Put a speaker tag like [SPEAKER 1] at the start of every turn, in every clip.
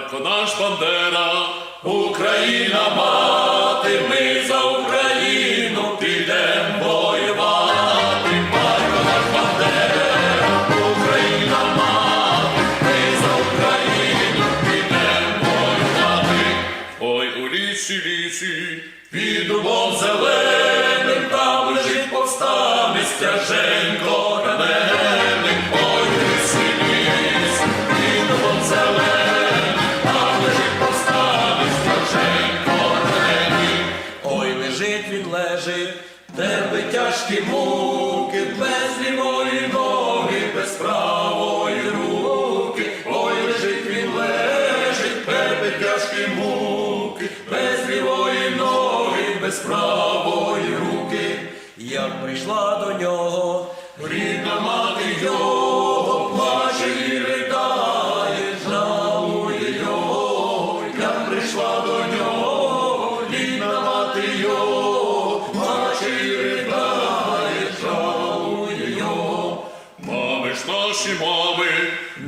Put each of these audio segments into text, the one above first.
[SPEAKER 1] батько наш Бандера, Україна мати, ми за Україну підемо воювати, батько наш Бандера, Україна мати, ми за Україну підемо воювати. Ой у лісі, лісі, під дубом зеленим, там лежить повстане стяженько. Лежить, тебе тяжкі муки, без лівої ноги, без правої руки. Ой, лежить він лежить, тебе тяжкі муки, без лівої ноги, без правої руки. Як прийшла до нього, рідна мати його, плаче і ридає, жалує його, як прийшла до нього, наші мами,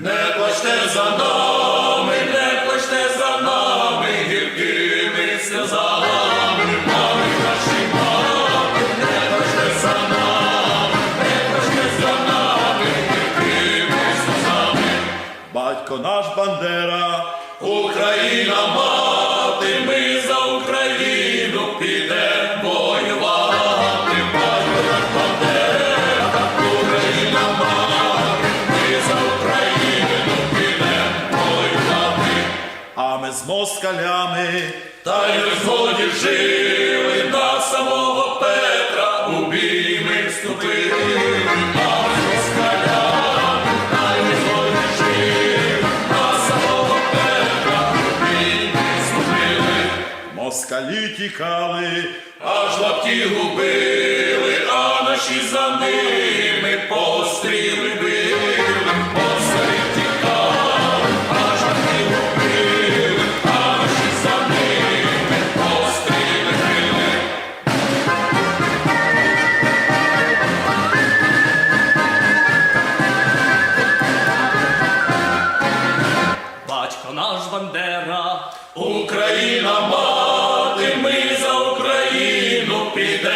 [SPEAKER 1] не плачте за нами, не плачте за нами, гіркими сльозами, мами наші мами, не плачте за нами, не плачте за нами, гіркими сльозами.
[SPEAKER 2] Батько наш Бандера,
[SPEAKER 1] Україна мати, ми за Україну підемо
[SPEAKER 2] а ми з москалями,
[SPEAKER 1] Та й згоді жили на самого Петра у бій ми вступили, а з та й згоді жили на самого Петра у бій
[SPEAKER 2] москалі тікали,
[SPEAKER 1] Аж лапті губили, а наші за ними
[SPEAKER 3] наш бандера,
[SPEAKER 1] Україна мати, ми за Україну піде.